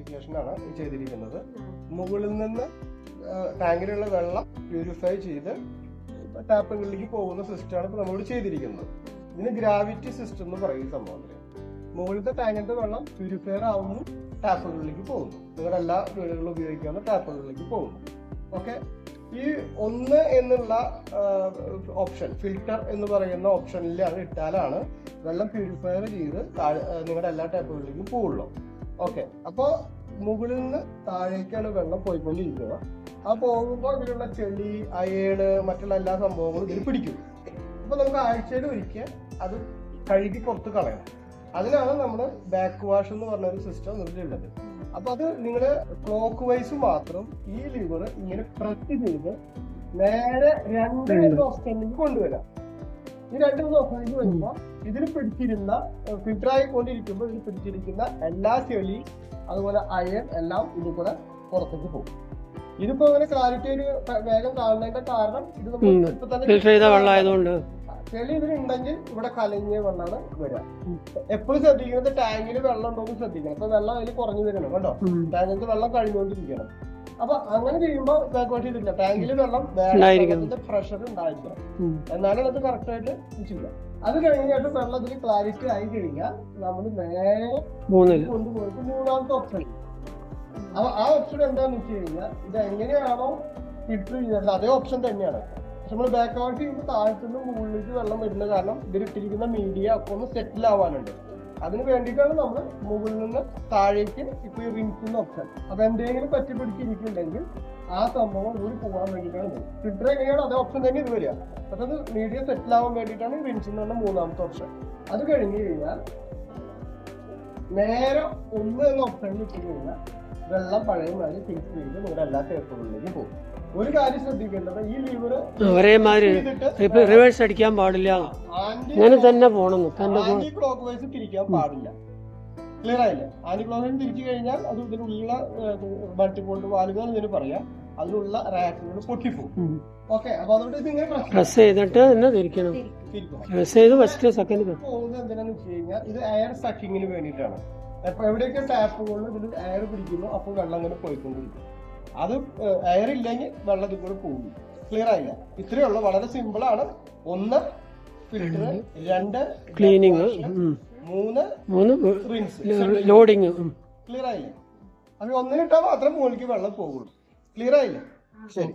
ഈ ചെയ്തിരിക്കുന്നത്. മുകളിൽ നിന്ന് ടാങ്കിലുള്ള വെള്ളം പ്യൂരിഫൈ ചെയ്ത് ടാപ്പുകളിലേക്ക് പോകുന്ന സിസ്റ്റമാണ് ഇപ്പോൾ നമ്മളോട് ചെയ്തിരിക്കുന്നത്. ഇതിന് ഗ്രാവിറ്റി സിസ്റ്റം എന്ന് പറയും സംഭവത്തിൽ മുകളിലത്തെ ടാങ്കിന്റെ വെള്ളം പ്യൂരിഫയർ ആവുന്നു ടാപ്പുകളിലേക്ക് പോകുന്നു. നിങ്ങളുടെ എല്ലാ വീടുകളിലും ഉപയോഗിക്കാവുന്ന ടാപ്പുകളിലേക്ക് പോകുന്നു. ഓക്കെ ഈ ഒന്ന് എന്നുള്ള ഓപ്ഷൻ ഫിൽട്ടർ എന്ന് പറയുന്ന ഓപ്ഷനിൽ അത് ഇട്ടാലാണ് വെള്ളം പ്യൂരിഫയർ ചെയ്ത് നിങ്ങളുടെ എല്ലാ ടാപ്പുകളിലേക്കും പോവുള്ളൂ ഓക്കെ അപ്പോൾ മുകളിൽ നിന്ന് താഴേക്കാണ് വെള്ളം പോയിക്കൊണ്ടിരിക്കുക. ആ പോകുമ്പോൾ ഇതിലുള്ള ചെളി അയേണ് മറ്റുള്ള എല്ലാ സംഭവങ്ങളും ഇതിൽ പിടിക്കും. അപ്പൊ നമുക്ക് ആഴ്ചയിൽ ഒരിക്കൽ അത് കഴുകി പുറത്ത് കളയണം. അതിനാണ് നമ്മൾ ബാക്ക് വാഷ് എന്ന് പറഞ്ഞ ഒരു സിസ്റ്റം ഇതിലുള്ളത് അപ്പൊ അത് നിങ്ങൾ ക്ലോക്ക് വൈസ് മാത്രം ഈ ലിവർ ഇങ്ങനെ പ്രസ് ചെയ്ത് നേരെ രണ്ട് ദിവസത്തേക്ക് കൊണ്ടുവരാം. ഈ രണ്ട് ദിവസത്തേക്ക് വരുമ്പോൾ ഇതിൽ പിടിച്ചിരുന്ന ഫിൽറ്ററായി കൊണ്ടിരിക്കുമ്പോൾ ഇതിൽ പിടിച്ചിരിക്കുന്ന എല്ലാ ചെളി അതുപോലെ അയൺ എല്ലാം ഇതിൽ പുറത്തേക്ക് പോകും. ഇതിപ്പോ അങ്ങനെ ക്ലാരിറ്റി ഒരു വേഗം കാണുന്നതിന്റെ കാരണം ഇത് നമ്മൾ ചെളി ഇതിലുണ്ടെങ്കിൽ ഇവിടെ കലങ്ങിയ വെള്ളമാണ് വരിക. എപ്പോഴും ശ്രദ്ധിക്കുന്നത് ടാങ്കിൽ വെള്ളം ഉണ്ടോ എന്ന് ശ്രദ്ധിക്കണം. ഇപ്പൊ വെള്ളം അതിൽ കുറഞ്ഞു വരണം കേട്ടോ ടാങ്കിൽ വെള്ളം കഴിഞ്ഞുകൊണ്ടിരിക്കണം അപ്പൊ അങ്ങനെ ചെയ്യുമ്പോൾ ബാക്ക് വാഷ് ചെയ്തില്ല ടാങ്കിൽ വെള്ളം. പ്രഷർ ഉണ്ടായിരിക്കണം. എന്നാലും അത് കറക്റ്റ് ആയിട്ട് ചെയ്യില്ല അത് കഴിഞ്ഞിട്ട് വെള്ളം ഇതിൽ ക്ലാരിറ്റി ആയി കഴിഞ്ഞാൽ നമ്മൾ നേരെ കൊണ്ടുപോയിട്ട് മൂന്നാമത്തെ ഓപ്ഷൻ അപ്പൊ ആ ഓപ്ഷൻ എന്താന്ന് വെച്ച് കഴിഞ്ഞാൽ ഇത് എങ്ങനെയാണോ ഫിൽറ്റർ ചെയ്യുന്നത് അതേ ഓപ്ഷൻ തന്നെയാണ്. പക്ഷെ നമ്മൾ ബാക്ക് ഔട്ട് ചെയ്യുമ്പോൾ താഴത്തുനിന്ന് മുകളിലേക്ക് വെള്ളം വരുന്ന കാരണം ഇതിലിട്ടിരിക്കുന്ന മീഡിയ ഒക്കെ ഒന്ന് സെറ്റിൽ ആവാനുണ്ട്. അതിന് വേണ്ടിയിട്ടാണ് നമ്മൾ മുകളിൽ നിന്ന് താഴേക്ക് ഇപ്പൊ ഈ റിൻസിന്റെ ഓപ്ഷൻ അപ്പൊ എന്തെങ്കിലും പറ്റി ആ സംഭവം ഊരി പോകാൻ വേണ്ടിയിട്ടാണ് ഫിൽറ്റർ എങ്ങനെയാണ്? അതേ ഓപ്ഷൻ തന്നെ ഇത് വരിക. പക്ഷെ അത് മീഡിയം സെറ്റിൽ ആവാൻ വേണ്ടിയിട്ടാണ് ഈ റിംഗ്സ് എന്ന് പറഞ്ഞ മൂന്നാമത്തെ ഓപ്ഷൻ അത് കഴിഞ്ഞ് കഴിഞ്ഞാൽ നേരെ ഒന്ന് ഓപ്ഷനിൽ ഇട്ട് കഴിഞ്ഞാൽ വെള്ളം പഴയ മാതിരി ഫിൽറ്റർ ചെയ്ത് നിങ്ങളുടെ എല്ലാ പേപ്പറുകളിലേക്കും പോകും. ഒരു കാര്യം ശ്രദ്ധിക്കേണ്ടത് ഈ ലിവർ ഒരേ മാതിരി റിവേഴ്സ് അടിക്കാൻ പാടില്ല. അങ്ങനെ തന്നെ പോണം തന്നെ ക്ലോക്ക് വൈസ് തിരിക്കാൻ പാടില്ല. ക്ലിയർ ആയില്ലേ? ആന്റി ക്ലോക്ക് വൈസ് തിരിച്ചു കഴിഞ്ഞാൽ അത് ഇതിനുള്ള മൾട്ടിപോൾട്ട് വാലുകൾ ഇതിന് പറയാം. അതിനുള്ള റാക്കുകൾ പൊട്ടിപ്പോകും ഓക്കെ അപ്പൊ അതുകൊണ്ട് ഇത് ഇങ്ങനെ പ്രസ് ചെയ്തിട്ട് തന്നെ തിരിക്കണം. തിരിക്കണം പ്രസ് ചെയ്ത് ഫസ്റ്റ് സെക്കൻഡ് പോകുന്നത് എന്തിനാന്ന് വെച്ച് കഴിഞ്ഞാൽ ഇത് എയർ സക്കിങ്ങിന് വേണ്ടിയിട്ടാണ്. അപ്പൊ എവിടെയൊക്കെ ടാപ്പുകളിൽ ഇതിൽ എയർ പിടിക്കുന്നു അപ്പോൾ വെള്ളം അങ്ങനെ പോയിക്കൊണ്ടിരിക്കും. അത് എയർ ഇല്ലെങ്കിൽ വെള്ളം ഇതിൽ കൂടെ പോകും. ക്ലിയർ ആയില്ല? ഇത്രയേ ഉള്ളൂ. വളരെ സിമ്പിൾ ആണ്. ഒന്ന് ഫിൽട്ടർ രണ്ട് ക്ലീനിങ് മൂന്ന് മൂന്ന് റിൻസ് ലോഡിങ് ക്ലിയർ ആയില്ല? അപ്പൊ ഒന്നിനിട്ടാൽ മാത്രം മുകളിലേക്ക് വെള്ളം പോകുള്ളൂ ക്ലിയർ ആയില്ല? ശരി.